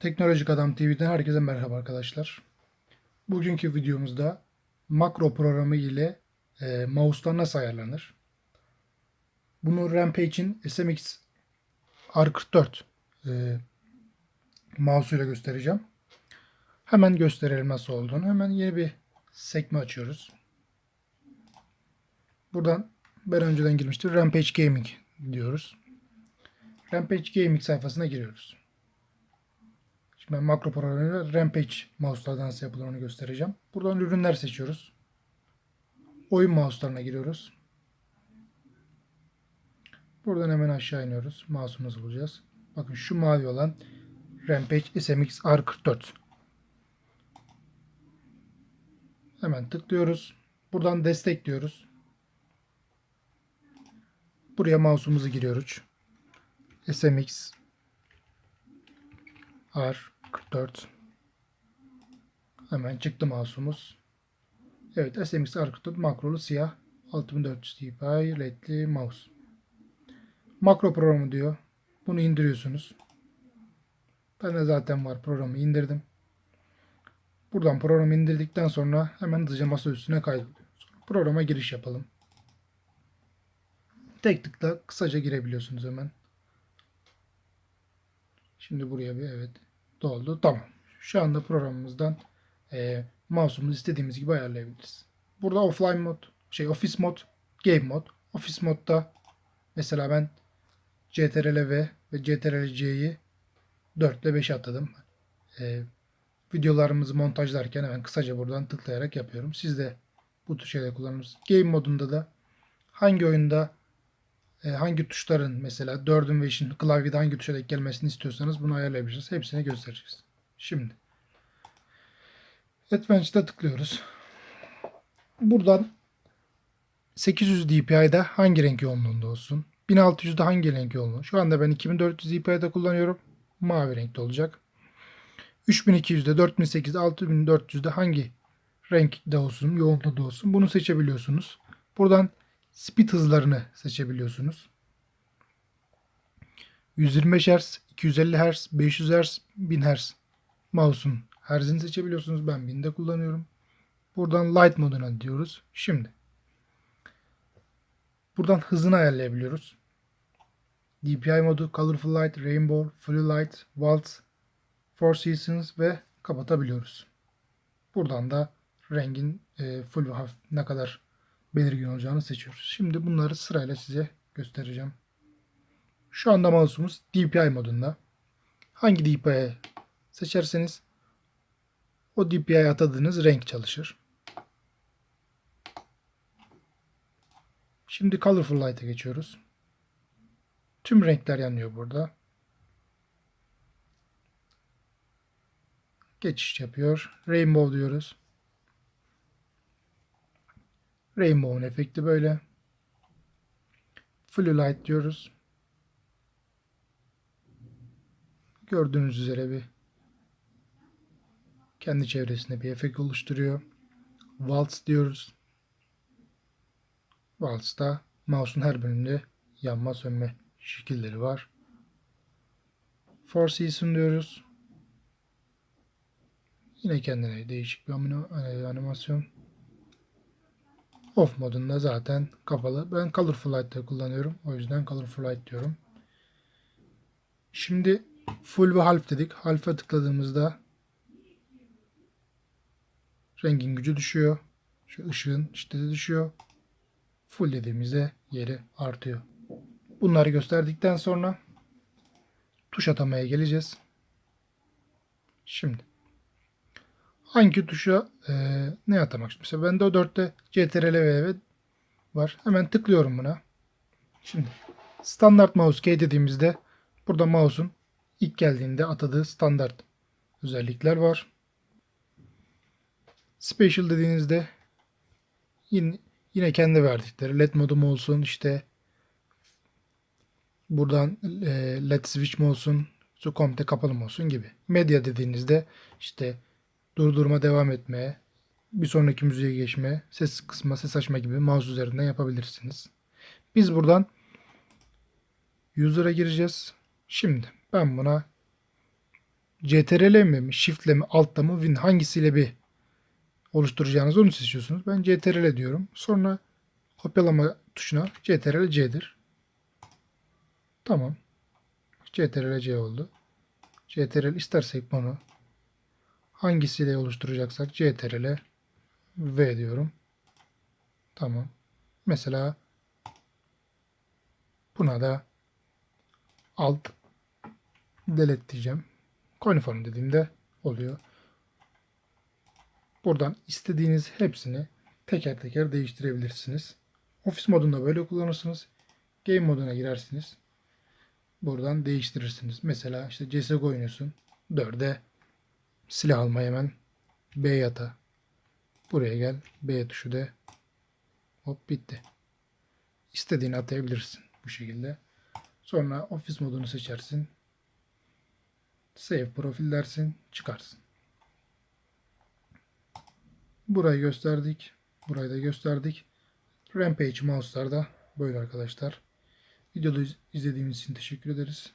Teknolojik Adam TV'den herkese merhaba arkadaşlar. Bugünkü videomuzda makro programı ile e, mouse'lar nasıl ayarlanır? Bunu Rampage'in SMX R44 e, mouse ile göstereceğim. Hemen gösterelim nasıl olduğunu. Hemen yeni bir sekme açıyoruz. Buradan ben önceden girmiştim. Rampage Gaming diyoruz. Rampage Gaming sayfasına giriyoruz. Şimdi ben makro programıyla Rampage mouse'lardan nasıl yapılır onu göstereceğim. Buradan ürünler seçiyoruz. Oyun mouse'larına giriyoruz. Buradan hemen aşağı iniyoruz. Mouse'umuzu bulacağız. Bakın şu mavi olan Rampage SMX R44. Hemen tıklıyoruz. Buradan destek diyoruz. Buraya mouse'umuzu giriyoruz. SMX R44 Hemen çıktı mouse'umuz. Evet SMX R44 makrolu siyah 6400 dpi ledli mouse. Makro programı diyor. Bunu indiriyorsunuz. Ben de zaten var programı indirdim. Buradan programı indirdikten sonra hemen hızlıca masa üstüne kaydediyoruz. Programa giriş yapalım. Tek tıkla kısaca girebiliyorsunuz hemen. Şimdi buraya bir evet doldu. Tamam. Şu anda programımızdan e, mouse'umuzu istediğimiz gibi ayarlayabiliriz. Burada offline mod, şey office mod, game mod. Office modda mesela ben CTRL V ve CTRL C'yi 4 ile 5'e atadım. E, videolarımızı montajlarken hemen kısaca buradan tıklayarak yapıyorum. Siz de bu tür şeyler kullanırsınız. Game modunda da hangi oyunda hangi tuşların mesela 4'ün ve 5'in klavyede hangi tuşa denk gelmesini istiyorsanız bunu ayarlayabilirsiniz. Hepsini göstereceğiz. Şimdi Advance'da tıklıyoruz. Buradan 800 dpi'de hangi renk yoğunluğunda olsun? 1600'de hangi renk yoğunluğu? Şu anda ben 2400 dpi'de kullanıyorum. Mavi renkte olacak. 3200'de, 4800'de, 6400'de hangi renkte olsun, yoğunluğunda olsun bunu seçebiliyorsunuz. Buradan speed hızlarını seçebiliyorsunuz. 125 Hz, 250 Hz, 500 Hz, 1000 Hz mouse'un Hz'ini seçebiliyorsunuz. Ben 1000'de kullanıyorum. Buradan light moduna diyoruz. Şimdi buradan hızını ayarlayabiliyoruz. DPI modu, Colorful Light, Rainbow, Full Light, Waltz, Four Seasons ve kapatabiliyoruz. Buradan da rengin e, full ve hafif ne kadar belirgin olacağını seçiyoruz. Şimdi bunları sırayla size göstereceğim. Şu anda mouse'umuz DPI modunda. Hangi DPI seçerseniz o DPI atadığınız renk çalışır. Şimdi Colorful Light'a geçiyoruz. Tüm renkler yanıyor burada. Geçiş yapıyor. Rainbow diyoruz. Rainbow'un efekti böyle. Blue light diyoruz. Gördüğünüz üzere bir kendi çevresinde bir efekt oluşturuyor. Waltz diyoruz. Waltz'ta mouse'un her bölümünde yanma sönme şekilleri var. Four Season diyoruz. Yine kendine değişik bir animasyon. Off modunda zaten kapalı. Ben Colorful Light'ta kullanıyorum. O yüzden Colorful Light diyorum. Şimdi Full ve Half dedik. Half'a tıkladığımızda rengin gücü düşüyor. Şu ışığın şiddeti düşüyor. Full dediğimizde yeri artıyor. Bunları gösterdikten sonra tuş atamaya geleceğiz. Şimdi hangi tuşa e, ne atamak istiyorum? Mesela bende o 4'te CTRL V var. Hemen tıklıyorum buna. Şimdi standart mouse key dediğimizde burada mouse'un ilk geldiğinde atadığı standart özellikler var. Special dediğinizde yine, yine kendi verdikleri LED modum olsun işte buradan e, LED switch mi olsun su komple kapalı mı olsun gibi. Medya dediğinizde işte durdurma devam etmeye, bir sonraki müziğe geçme, ses kısma, ses açma gibi mouse üzerinden yapabilirsiniz. Biz buradan user'a gireceğiz. Şimdi ben buna CTRL mi, Shift'le mi, Alt'ta mı, Win hangisiyle bir oluşturacağınız onu seçiyorsunuz. Ben CTRL diyorum. Sonra kopyalama tuşuna CTRL C'dir. Tamam. CTRL C oldu. CTRL istersek bunu hangisiyle oluşturacaksak CTRL V diyorum. Tamam. Mesela buna da alt delete diyeceğim. Coniform dediğimde oluyor. Buradan istediğiniz hepsini teker teker değiştirebilirsiniz. Ofis modunda böyle kullanırsınız. Game moduna girersiniz. Buradan değiştirirsiniz. Mesela işte CSGO oynuyorsun. 4'e silah alma hemen B yata. Buraya gel. B tuşu de. Hop bitti. İstediğini atayabilirsin bu şekilde. Sonra ofis modunu seçersin. Save profil dersin. Çıkarsın. Burayı gösterdik. Burayı da gösterdik. Rampage mouse'lar da böyle arkadaşlar. Videoda iz- izlediğiniz için teşekkür ederiz.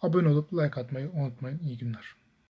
Abone olup like atmayı unutmayın. İyi günler.